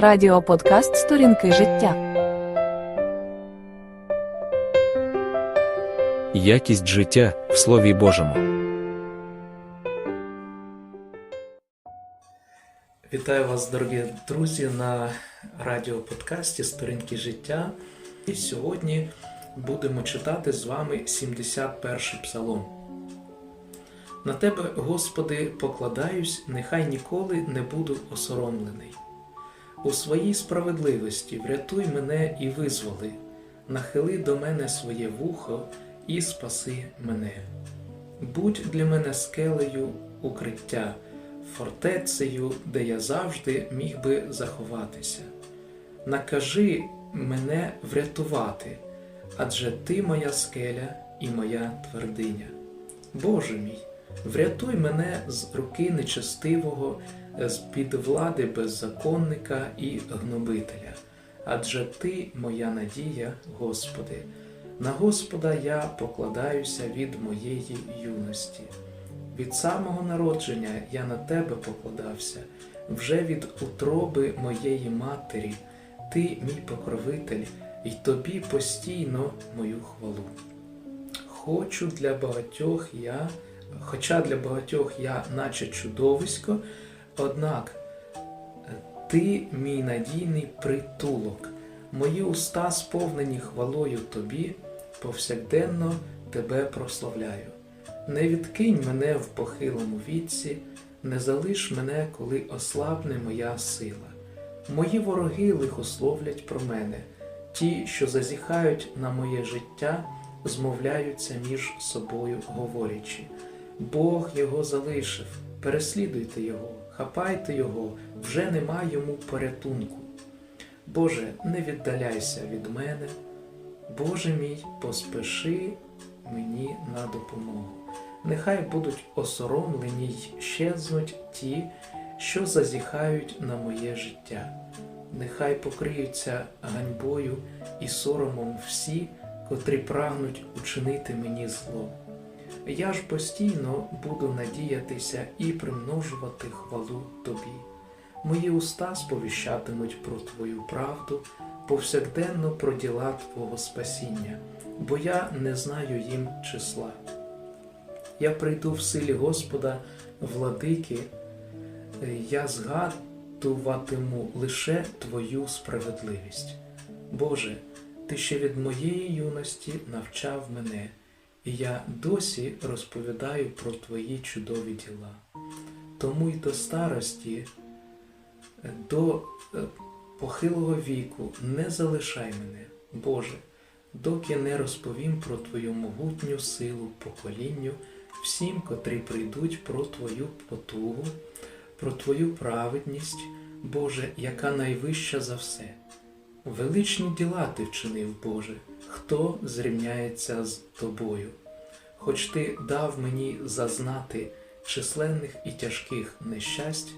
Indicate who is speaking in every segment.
Speaker 1: Радіоподкаст Сторінки життя.
Speaker 2: Якість життя в Слові Божому.
Speaker 3: Вітаю вас, дорогі друзі, на радіоподкасті Сторінки життя. І сьогодні будемо читати з вами 71-й псалом. На тебе, Господи, покладаюсь, нехай ніколи не буду осоромлений. У своїй справедливості врятуй мене і визволи, нахили до мене своє вухо і спаси мене. Будь для мене скелею укриття, фортецею, де я завжди міг би заховатися. Накажи мене врятувати, адже ти моя скеля і моя твердиня. Боже мій, врятуй мене з руки нечестивого, з під влади беззаконника і гнобителя, адже ти моя надія, Господи. На Господа я покладаюся від моєї юності. Від самого народження я на тебе покладався, вже від утроби моєї матері, ти мій покровитель, і тобі постійно мою хвалу. Хочу для багатьох я, хоча для багатьох я, наче чудовисько, однак ти мій надійний притулок, мої уста сповнені хвалою тобі, повсякденно тебе прославляю. Не відкинь мене в похилому віці, не залиш мене, коли ослабне моя сила. Мої вороги лихословлять про мене, ті, що зазіхають на моє життя, змовляються між собою, говорячи. Бог його залишив, переслідуйте його, хапайте його, вже нема йому порятунку. Боже, не віддаляйся від мене, Боже мій, поспеши мені на допомогу. Нехай будуть осоромлені й щезнуть ті, що зазіхають на моє життя. Нехай покриються ганьбою і соромом всі, котрі прагнуть учинити мені зло. Я ж постійно буду надіятися і примножувати хвалу тобі. Мої уста сповіщатимуть про Твою правду, повсякденно про діла Твого спасіння, бо я не знаю їм числа. Я прийду в силі Господа, владики, я згадуватиму лише Твою справедливість. Боже, Ти ще від моєї юності навчав мене, і я досі розповідаю про Твої чудові діла. Тому й до старості, до е, похилого віку не залишай мене, Боже, доки не розповім про Твою могутню силу поколінню всім, котрі прийдуть про Твою потугу, про Твою праведність, Боже, яка найвища за все. Величні діла ти вчинив, Боже, хто зрівняється з Тобою. Хоч ти дав мені зазнати численних і тяжких нещасть,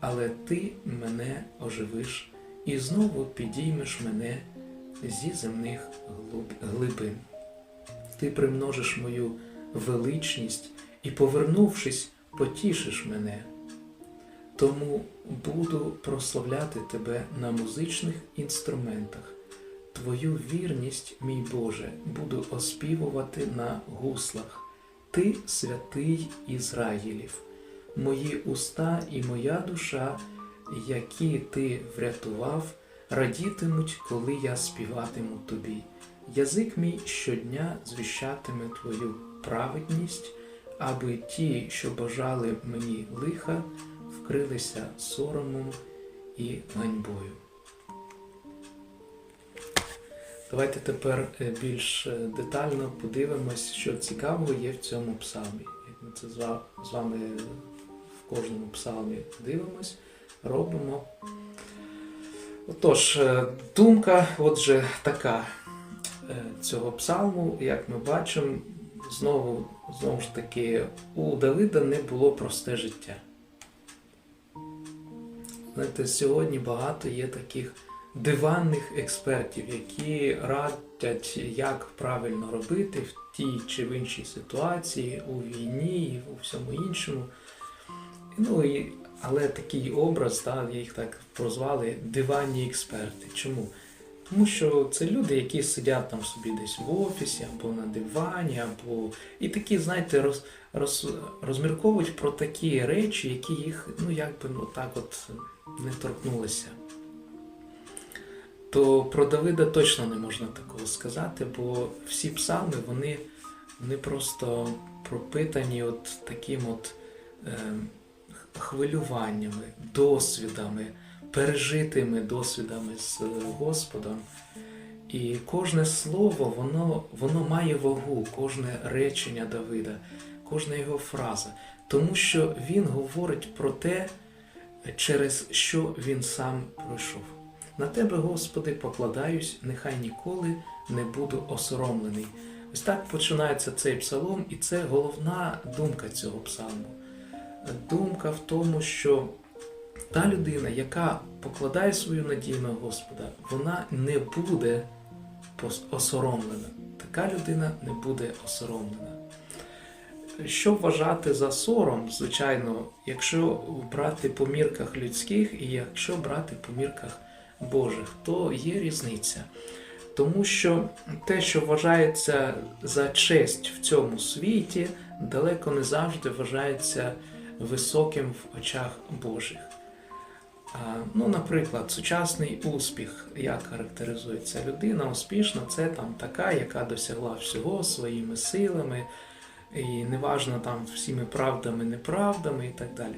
Speaker 3: але ти мене оживиш і знову підіймеш мене зі земних глибин. Ти примножиш мою величність і, повернувшись, потішиш мене. Тому буду прославляти тебе на музичних інструментах. Твою вірність, мій Боже, буду оспівувати на гуслах. Ти святий Ізраїлів, мої уста і моя душа, які ти врятував, радітимуть, коли я співатиму тобі. Язик мій щодня звіщатиме твою праведність, аби ті, що бажали мені лиха, вкрилися соромом і ганьбою. Давайте тепер е, більш е, детально подивимось, що цікавого є в цьому псалмі. Як ми це з вами в кожному псалмі дивимось, робимо. Отож, е, думка, отже, така цього псалму, як ми бачимо, знову, знову ж таки, у Давида не було просте життя. Знаєте, сьогодні багато є таких диванних експертів, які радять, як правильно робити в тій чи в іншій ситуації, у війні і у всьому іншому. Ну, і, але такий образ, да, їх так прозвали диванні експерти. Чому? Тому що це люди, які сидять там собі десь в офісі, або на дивані, або і такі, знаєте, роз, роз, розмірковують про такі речі, які їх, ну якби ну, так от не торкнулися. То про Давида точно не можна такого сказати, бо всі псалми, вони, вони просто пропитані от таким от е, хвилюваннями, досвідами, пережитими досвідами з е, Господом. І кожне слово, воно, воно має вагу, кожне речення Давида, кожна його фраза. Тому що він говорить про те, через що він сам пройшов. На тебе, Господи, покладаюсь, нехай ніколи не буду осоромлений. Ось так починається цей псалом, і це головна думка цього псалму. Думка в тому, що та людина, яка покладає свою надію на Господа, вона не буде осоромлена. Така людина не буде осоромлена. Що вважати за сором, звичайно, якщо брати по мірках людських і якщо брати по мірках Божих, то є різниця. Тому що те, що вважається за честь в цьому світі, далеко не завжди вважається високим в очах Божих. Ну, наприклад, сучасний успіх, як характеризується людина успішна, це там така, яка досягла всього своїми силами, і неважно там всіми правдами, неправдами і так далі.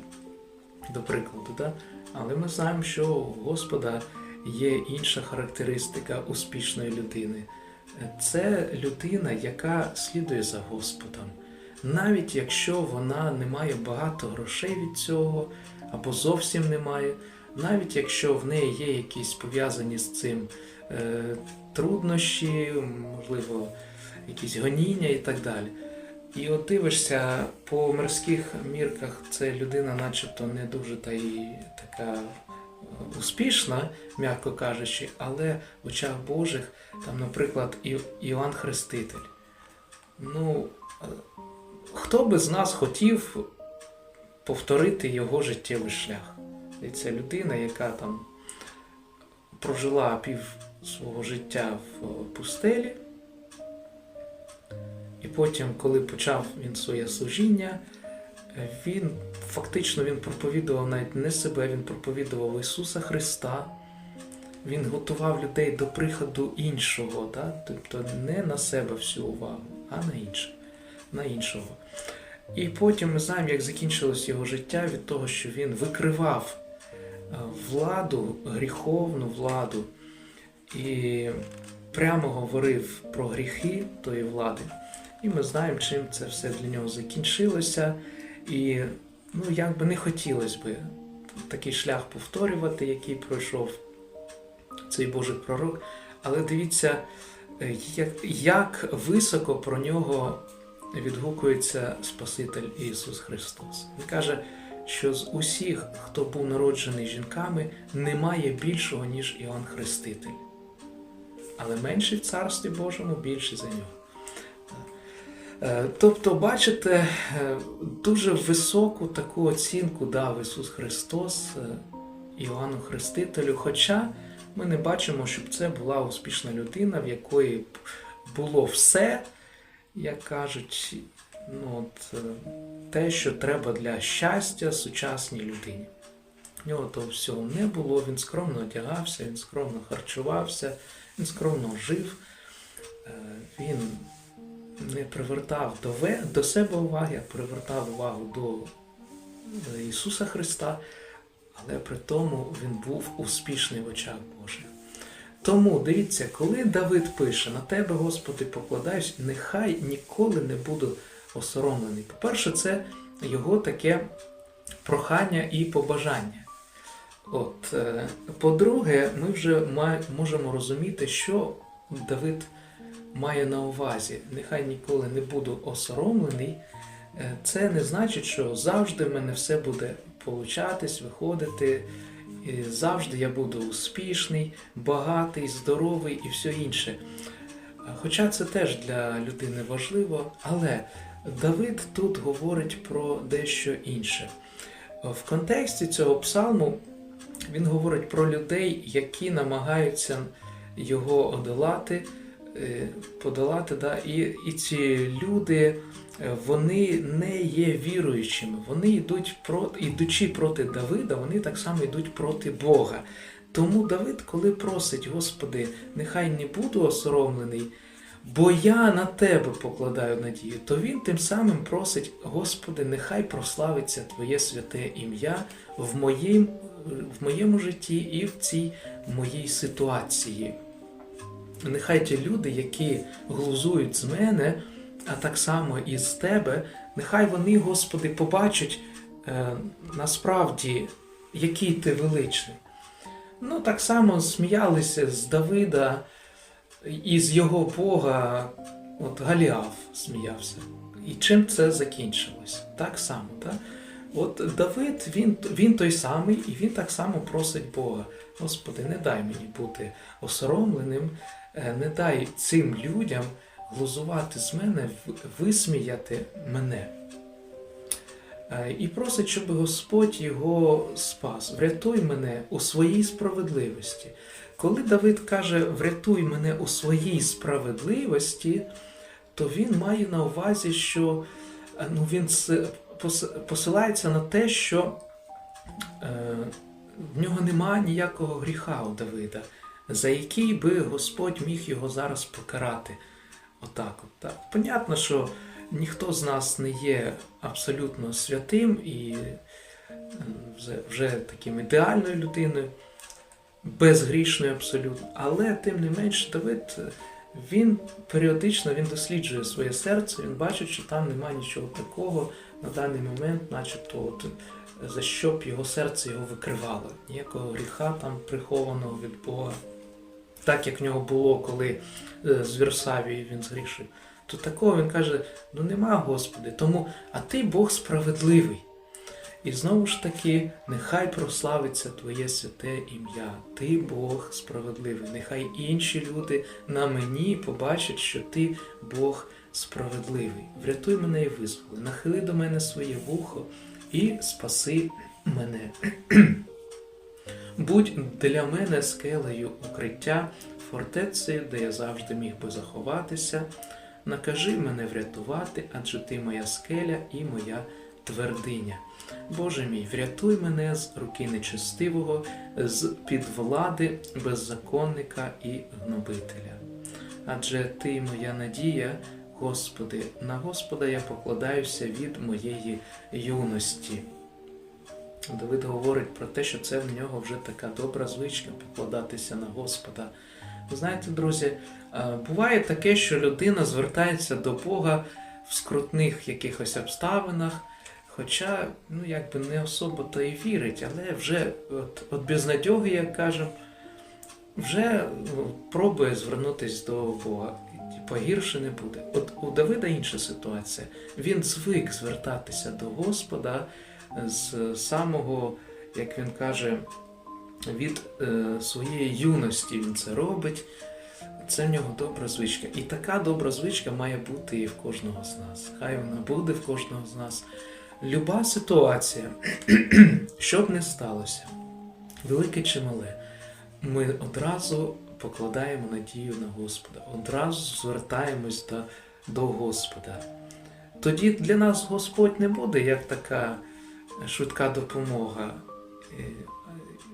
Speaker 3: До прикладу, да? але ми знаємо, що у Господа є інша характеристика успішної людини. Це людина, яка слідує за Господом. Навіть якщо вона не має багато грошей від цього, або зовсім не має, навіть якщо в неї є якісь пов'язані з цим е, труднощі, можливо, якісь гоніння і так далі. І от дивишся по мирських мірках, це людина, начебто, не дуже та й така успішна, м'яко кажучи, але в очах Божих, там, наприклад, Іоанн Хреститель. Ну, хто би з нас хотів повторити його життєвий шлях? І це людина, яка там прожила пів свого життя в пустелі. І потім, коли почав він своє служіння, він фактично він проповідував навіть не себе, він проповідував Ісуса Христа. Він готував людей до приходу іншого, да? тобто не на себе всю увагу, а на інше, на іншого. І потім ми знаємо, як закінчилось його життя від того, що він викривав е, владу, гріховну владу, і прямо говорив про гріхи тої влади. І ми знаємо, чим це все для нього закінчилося. І ну, як би не хотілося би такий шлях повторювати, який пройшов цей Божий пророк. Але дивіться, як високо про нього відгукується Спаситель Ісус Христос. Він каже, що з усіх, хто був народжений жінками, немає більшого, ніж Іоанн Хреститель. Але менший в Царстві Божому більший за нього. Е, Тобто, бачите, е, дуже високу таку оцінку дав Ісус Христос е, Іоанну Хрестителю. Хоча ми не бачимо, щоб це була успішна людина, в якої було все, як кажуть, ну, от, те, що треба для щастя сучасній людині. В нього того всього не було, він скромно одягався, він скромно харчувався, він скромно жив, він не привертав до, до себе уваги, а привертав увагу до Ісуса Христа, але при тому він був успішний в очах Божих. Тому дивіться, коли Давид пише на тебе, Господи, покладаюсь, нехай ніколи не буду осоромлений. По-перше, це його таке прохання і побажання. От, е, по-друге, ми вже можемо розуміти, що Давид має на увазі. Нехай ніколи не буду осоромлений. Е, Це не значить, що завжди в мене все буде получатись, виходити. і Завжди я буду успішний, багатий, здоровий і все інше. Хоча це теж для людини важливо, але Давид тут говорить про дещо інше. В контексті цього псалму він говорить про людей, які намагаються його одолати, подолати. Да? І, і ці люди е, вони не є віруючими, вони йдуть проти, ідучи проти Давида, вони так само йдуть проти Бога. Тому Давид, коли просить, Господи, нехай не буду осоромлений, бо я на тебе покладаю надію, то він тим самим просить, Господи, нехай прославиться Твоє святе ім'я в моїм, в моєму житті і в цій моїй ситуації. Нехай ті люди, які глузують з мене, а так само і з тебе, нехай вони, Господи, побачать е, насправді, який ти величний. Ну, так само сміялися з Давида і з його Бога, от Галіаф сміявся. І чим це закінчилось? Так само, так? От Давид, він, він той самий, і він так само просить Бога. Господи, не дай мені бути осоромленим, не дай цим людям глузувати з мене, висміяти мене. Е, І просить, щоб Господь його спас. Врятуй мене у своїй справедливості. Коли Давид каже врятуй мене у своїй справедливості, то він має на увазі, що е, ну, він посилається на те, що е, в нього немає ніякого гріха у Давида, за який би Господь міг його зараз покарати. Отак, от, так. Понятно, що ніхто з нас не є абсолютно святим і вже, вже таким ідеальною людиною, безгрішною абсолютно. Але тим не менш, Давид він періодично він досліджує своє серце, він бачить, що там немає нічого такого на даний момент, начебто, от, за що б його серце його викривало. Ніякого гріха там прихованого від Бога. Так як в нього було, коли е, з Вірсавії він згрішив. То такого він каже: ну нема, Господи, тому, а ти Бог справедливий. І знову ж таки, нехай прославиться Твоє святе ім'я. Ти Бог справедливий. Нехай інші люди на мені побачать, що ти Бог справедливий. Врятуй мене і визволи, нахили до мене своє вухо і спаси мене. Будь для мене скелею укриття, фортецею, де я завжди міг би заховатися. Накажи мене врятувати, адже ти моя скеля і моя твердиня. Боже мій, врятуй мене з руки нечестивого, з під влади беззаконника і гнобителя. Адже ти моя надія, Господи, на Господа я покладаюся від моєї юності. Давид говорить про те, що це в нього вже така добра звичка покладатися на Господа. Ви знаєте, друзі, е, буває таке, що людина звертається до Бога в скрутних якихось обставинах, хоча, ну, якби не особо то і вірить, але вже от, от безнадьоги, як кажемо, вже ну, пробує звернутися до Бога. Погірше не буде. От у Давида інша ситуація. Він звик звертатися до Господа з самого, як він каже, від е, своєї юності він це робить. Це в нього добра звичка. І така добра звичка має бути і в кожного з нас. Хай вона буде в кожного з нас. Люба ситуація, що б не сталося, велике чи мале, ми одразу покладаємо надію на Господа, одразу звертаємось до, до Господа. Тоді для нас Господь не буде як така швидка допомога,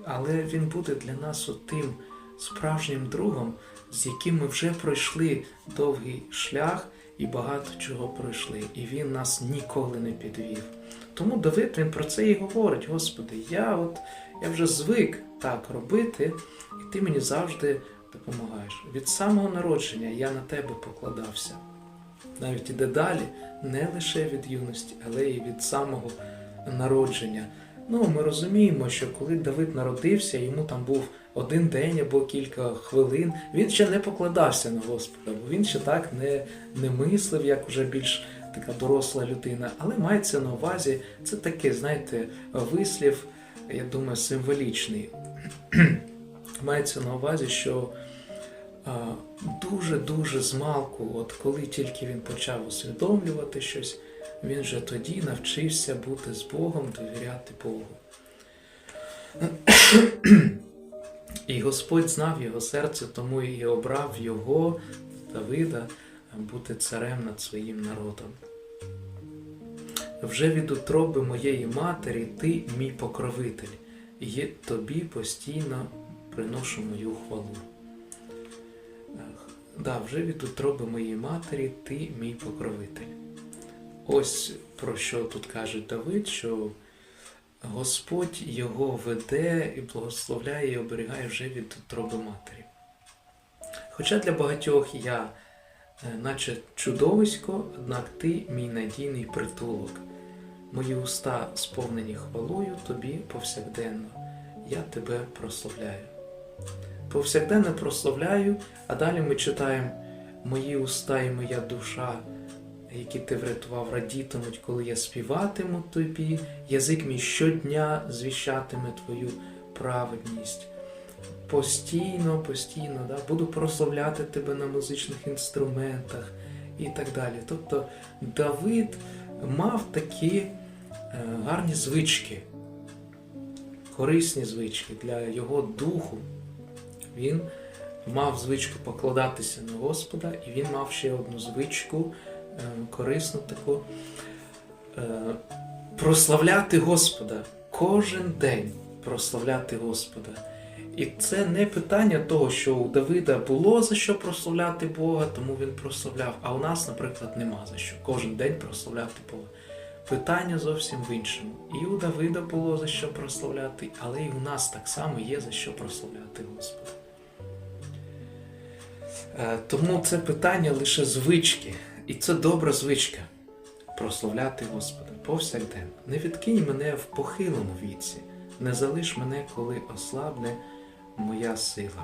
Speaker 3: але Він буде для нас тим справжнім другом, з яким ми вже пройшли довгий шлях і багато чого пройшли, і він нас ніколи не підвів. Тому Давид він про це і говорить: Господи, я от я вже звик так робити, і ти мені завжди допомагаєш. Від самого народження я на тебе покладався. Навіть іде далі, не лише від юності, але й від самого народження. Ну, ми розуміємо, що коли Давид народився, йому там був один день або кілька хвилин, він ще не покладався на Господа, бо він ще так не, не мислив, як уже більш така доросла людина. Але мається на увазі, це такий, знаєте, вислів, я думаю, символічний. мається на увазі, що дуже-дуже змалку, от коли тільки він почав усвідомлювати щось, він вже тоді навчився бути з Богом, довіряти Богу. І Господь знав його серце, тому і обрав його, Давида, бути царем над своїм народом. Вже від утроби моєї матері ти мій покровитель, і тобі постійно приношу мою хвалу. Да, вже від утроби моєї матері ти мій покровитель. Ось про що тут каже Давид, що Господь його веде і благословляє і оберігає вже від утроби матері. Хоча для багатьох я, е, наче чудовисько, однак ти мій надійний притулок. Мої уста сповнені хвалою тобі повсякденно. Я тебе прославляю. Повсякденно прославляю, а далі ми читаємо Мої уста і моя душа, які ти врятував, радітимуть, коли я співатиму тобі, язик мій щодня звіщатиме твою праведність. Постійно, постійно да, буду прославляти тебе на музичних інструментах і так далі. Тобто Давид мав такі е, гарні звички, корисні звички для його духу. Він мав звичку покладатися на Господа, і він мав ще одну звичку корисну таку е, прославляти Господа кожен день прославляти Господа. І це не питання того, що у Давида було за що прославляти Бога, тому він прославляв, а у нас, наприклад, нема за що кожен день прославляти Бога. Питання зовсім в іншому. І у Давида було за що прославляти, але і у нас так само є за що прославляти Господа. Е, Тому це питання лише звички. І це добра звичка прославляти Господа повсякденно. Не відкинь мене в похилому віці, не залиш мене, коли ослабне моя сила.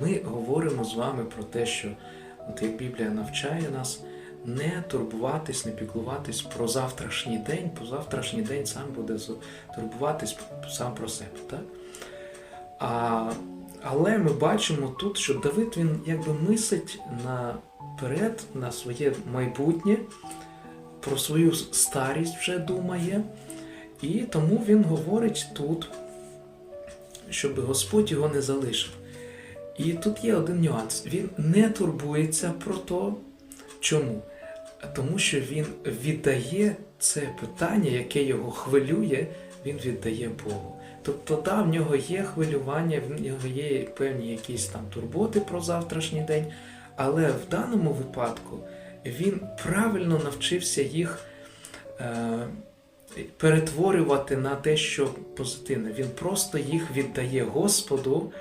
Speaker 3: Ми говоримо з вами про те, що от як Біблія навчає нас не турбуватись, не піклуватись про завтрашній день, бо завтрашній день сам буде турбуватись сам про себе. Так? А, але ми бачимо тут, що Давид він якби мислить наперед, на своє майбутнє, про свою старість вже думає, і тому він говорить тут, щоб Господь його не залишив. І тут є один нюанс. Він не турбується про то, чому? Тому що він віддає це питання, яке його хвилює, він віддає Богу. Тобто, да, в нього є хвилювання, в нього є певні якісь там турботи про завтрашній день, але в даному випадку він правильно навчився їх е, перетворювати на дещо позитивне. Він просто їх віддає Господу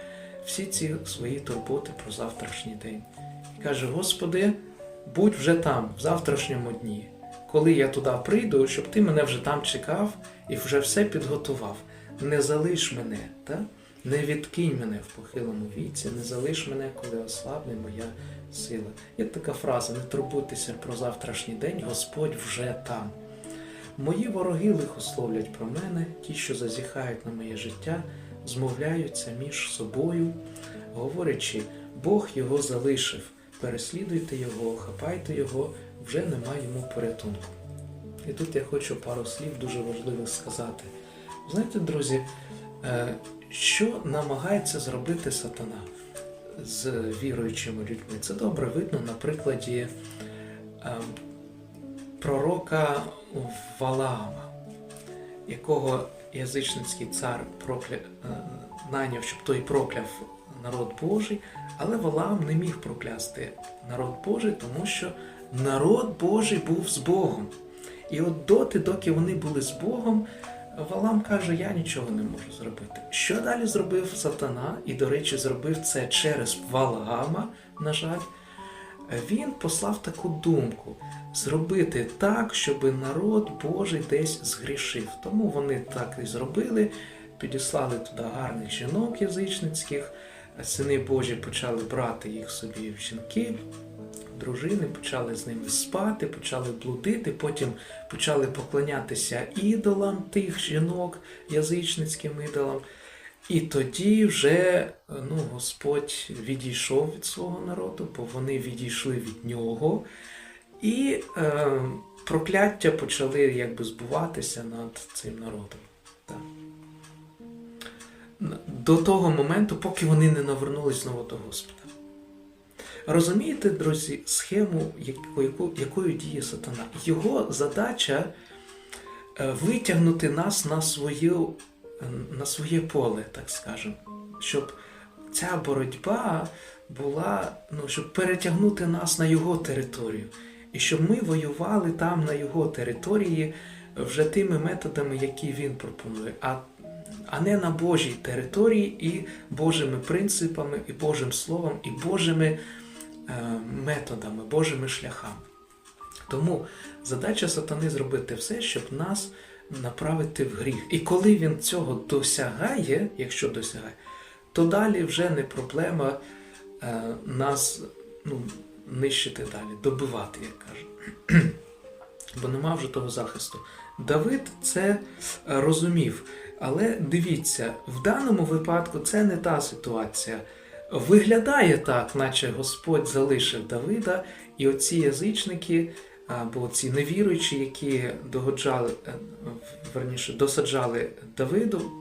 Speaker 3: всі ці свої турботи про завтрашній день. І каже: Господи, будь вже там, в завтрашньому дні, коли я туди прийду, щоб ти мене вже там чекав і вже все підготував. Не залиш мене, та? Не відкинь мене в похилому віці, не залиш мене, коли ослабне моя сила. Є така фраза: не турбуйтеся про завтрашній день, Господь вже там. Мої вороги лихословлять про мене, ті, що зазіхають на моє життя, змовляються між собою, говорячи, Бог його залишив, переслідуйте його, хапайте його, вже нема йому порятунку. І тут я хочу пару слів дуже важливих сказати. Знаєте, друзі, е, що намагається зробити сатана з віруючими людьми? Це добре видно на прикладі е, пророка Валаама, якого язичницький цар прокля... е, найняв, щоб той прокляв народ Божий, але Валаам не міг проклясти народ Божий, тому що народ Божий був з Богом. І от доти, доки вони були з Богом, Валам каже, я нічого не можу зробити. Що далі зробив сатана? І, до речі, зробив це через Валаама, на жаль. Він послав таку думку зробити так, щоб народ Божий десь згрішив. Тому вони так і зробили, підіслали туди гарних жінок язичницьких, сини Божі почали брати їх собі в жінки, дружини, почали з ними спати, почали блудити, потім почали поклонятися ідолам тих жінок, язичницьким ідолам. І тоді вже ну, Господь відійшов від свого народу, бо вони відійшли від нього. І е, прокляття почали якби збуватися над цим народом. Так. До того моменту, поки вони не навернулись знову до Господа. Розумієте, друзі, схему, яку, якою діє сатана? Його задача е, витягнути нас на, свою, е, на своє поле, так скажемо, щоб ця боротьба була, ну, щоб перетягнути нас на його територію. І щоб ми воювали там на його території вже тими методами, які він пропонує, а, а не на Божій території і Божими принципами, і Божим Словом, і Божими методами, Божими шляхами. Тому задача сатани зробити все, щоб нас направити в гріх. І коли він цього досягає, якщо досягає, то далі вже не проблема е, нас ну, нищити далі, добивати, як кажуть. Бо нема вже того захисту. Давид це е, розумів. Але дивіться, в даному випадку це не та ситуація. Виглядає так, наче Господь залишив Давида, і оці язичники, або ці невіруючі, які догоджали, е, верніше, досаджали Давиду,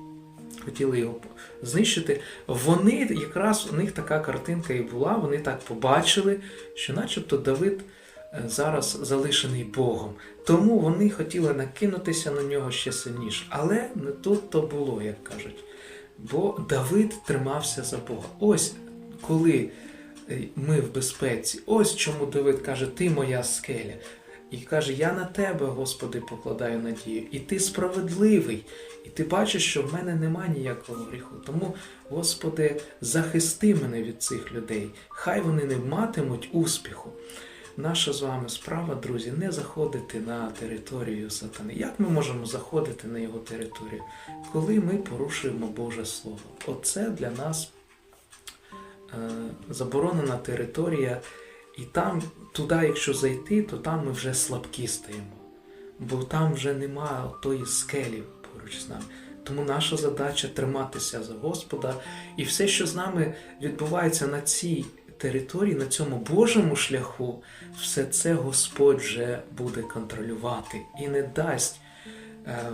Speaker 3: хотіли його знищити, вони якраз у них така картинка і була, вони так побачили, що начебто Давид е, зараз залишений Богом. Тому вони хотіли накинутися на нього ще сильніше. Але не тут то було, як кажуть. Бо Давид тримався за Бога. Ось коли е, ми в безпеці, ось чому Давид каже: Ти моя скеля. І каже: Я на тебе, Господи, покладаю надію, і ти справедливий, і ти бачиш, що в мене нема ніякого гріху. Тому, Господи, захисти мене від цих людей. Хай вони не матимуть успіху. Наша з вами справа, друзі, не заходити на територію сатани. Як ми можемо заходити на його територію? Коли ми порушуємо Боже Слово. Оце для нас е, заборонена територія, і там, туди, якщо зайти, то там ми вже слабкі стаємо. Бо там вже немає тої скелі поруч з нами. Тому наша задача триматися за Господа, і все, що з нами відбувається на цій території, на цьому Божому шляху, все це Господь вже буде контролювати і не дасть е,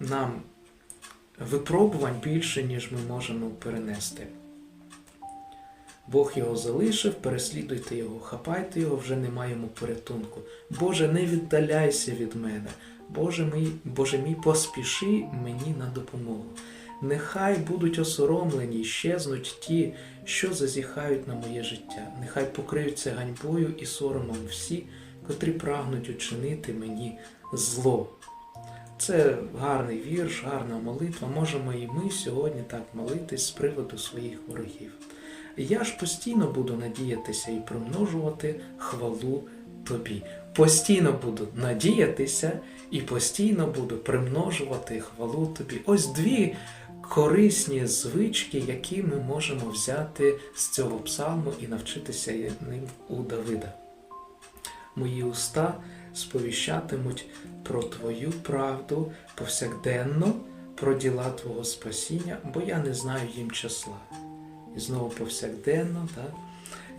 Speaker 3: нам випробувань більше, ніж ми можемо перенести. Бог його залишив, переслідуйте його, хапайте його, вже немає йому порятунку. Боже, не віддаляйся від мене. Боже мій, Боже мій, поспіши мені на допомогу. Нехай будуть осоромлені і щезнуть ті, що зазіхають на моє життя. Нехай покриються ганьбою і соромом всі, котрі прагнуть учинити мені зло. Це гарний вірш, гарна молитва. Можемо і ми сьогодні так молитись з приводу своїх ворогів. Я ж постійно буду надіятися і примножувати хвалу тобі. Постійно буду надіятися і постійно буду примножувати хвалу тобі. Ось дві корисні звички, які ми можемо взяти з цього псалму і навчитися ним у Давида. Мої уста сповіщатимуть про Твою правду повсякденно, про діла Твого спасіння, бо я не знаю їм числа. І знову повсякденно, так?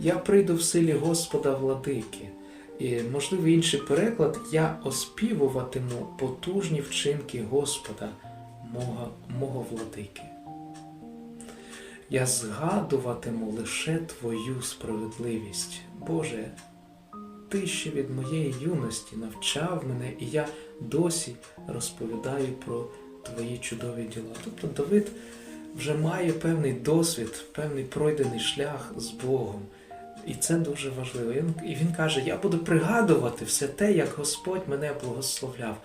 Speaker 3: я прийду в силі Господа владики. І, можливо, інший переклад, я оспівуватиму потужні вчинки Господа, мого, мого владики. Я згадуватиму лише Твою справедливість. Боже, Ти ще від моєї юності навчав мене, і я досі розповідаю про Твої чудові діла. Тобто Давид вже має певний досвід, певний пройдений шлях з Богом. І це дуже важливо. І він, каже: Я буду пригадувати все те, як Господь мене благословляв.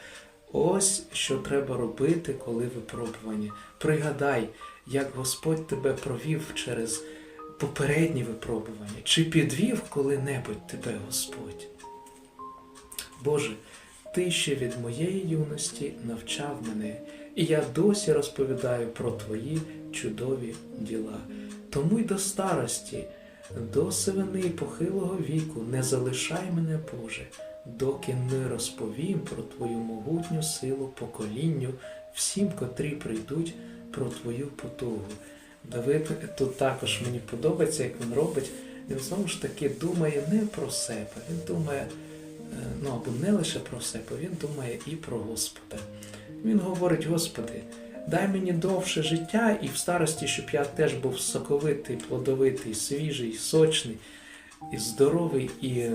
Speaker 3: Ось що треба робити, коли випробування. Пригадай, як Господь тебе провів через попередні випробування, чи підвів коли-небудь тебе Господь. Боже, ти ще від моєї юності навчав мене, і я досі розповідаю про твої чудові діла. Тому й до старості, до сивини похилого віку не залишай мене, Боже, доки не розповім про Твою могутню силу поколінню всім, котрі прийдуть про Твою потугу. Давид тут також мені подобається, як він робить. Він знову ж таки думає не про себе, він думає ну або не лише про себе, він думає і про Господа. Він говорить: Господи, дай мені довше життя і в старості, щоб я теж був соковитий, плодовитий, свіжий, сочний, і здоровий і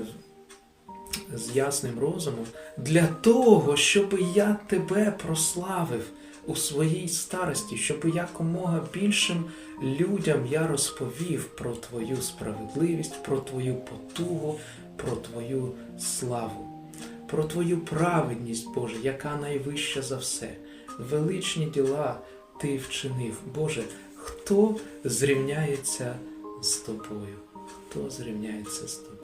Speaker 3: з ясним розумом, для того, щоб я тебе прославив у своїй старості, щоб якомога більшим людям я розповів про твою справедливість, про твою потугу, про твою славу, про твою праведність, Боже, яка найвища за все. Величні діла ти вчинив. Боже, хто зрівняється з тобою? Хто зрівняється з тобою?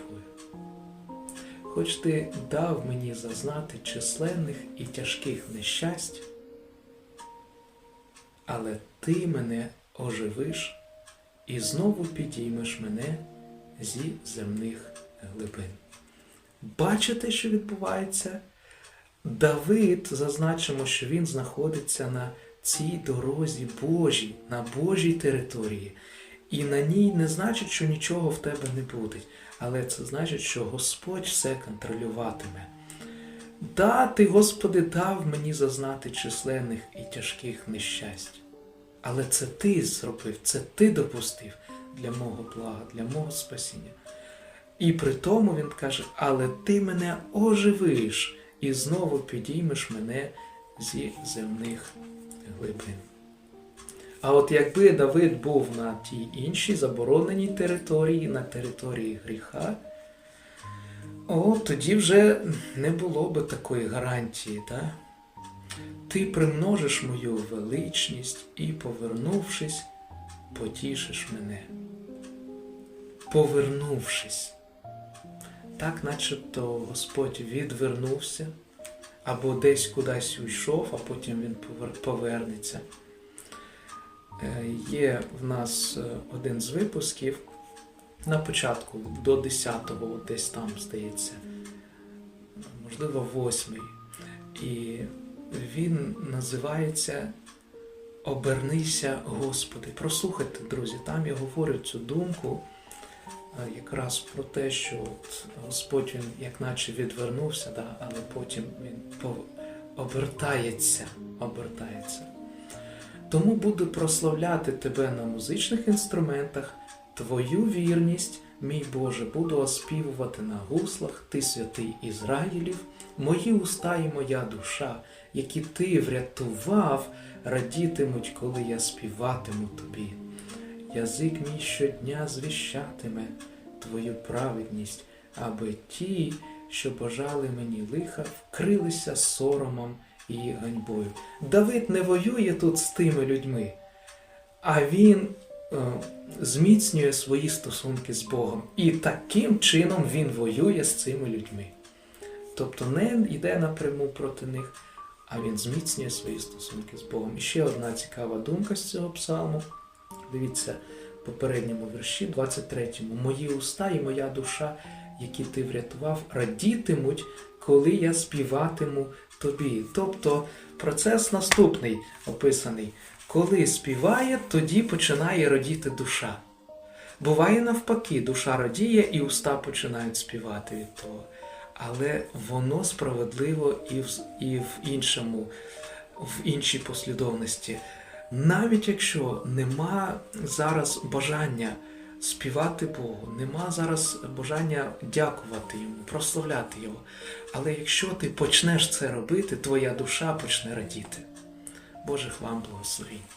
Speaker 3: Хоч ти дав мені зазнати численних і тяжких нещасть, але ти мене оживиш і знову підіймеш мене зі земних глибин. Бачите, що відбувається? Давид, зазначимо, що він знаходиться на цій дорозі Божій, на Божій території. І на ній не значить, що нічого в тебе не буде, але це значить, що Господь все контролюватиме. Да, ти, Господи, дав мені зазнати численних і тяжких нещасть. Але це ти зробив, це ти допустив для мого блага, для мого спасіння. І при тому він каже: Але ти мене оживиш і знову підіймеш мене зі земних глибин. А от якби Давид був на тій іншій забороненій території, на території гріха, о, тоді вже не було би такої гарантії, так? Ти примножиш мою величність і, повернувшись, потішиш мене. Повернувшись. Так, начебто Господь відвернувся або десь кудись уйшов, а потім він повернеться. Е, Є в нас е, один з випусків на початку до 10-го, десь там здається, можливо, 8 І він називається Обернися, Господи. Прослухайте, друзі, там я говорю цю думку е, якраз про те, що от Господь він як наче відвернувся, да, але потім він обертається, обертається. Тому буду прославляти тебе на музичних інструментах, твою вірність, мій Боже, буду оспівувати на гуслах, ти святий Ізраїлів, мої уста і моя душа, які ти врятував, радітимуть, коли я співатиму тобі. Язик мій щодня звіщатиме твою праведність, аби ті, що бажали мені лиха, вкрилися соромом і ганьбою. Давид не воює тут з тими людьми, а він е, зміцнює свої стосунки з Богом. І таким чином він воює з цими людьми. Тобто не йде напряму проти них, а він зміцнює свої стосунки з Богом. І ще одна цікава думка з цього псалму. Дивіться, в попередньому вірші, 23-му. Мої уста і моя душа, які ти врятував, радітимуть, коли я співатиму тобі. Тобто процес наступний описаний. Коли співає, тоді починає радіти душа. Буває навпаки, душа радіє і уста починають співати від того. Але воно справедливо і в, і в іншому, в іншій послідовності. Навіть якщо нема зараз бажання співати Богу, нема зараз бажання дякувати йому, прославляти його. Але якщо ти почнеш це робити, твоя душа почне радіти. Божих вам благословінь.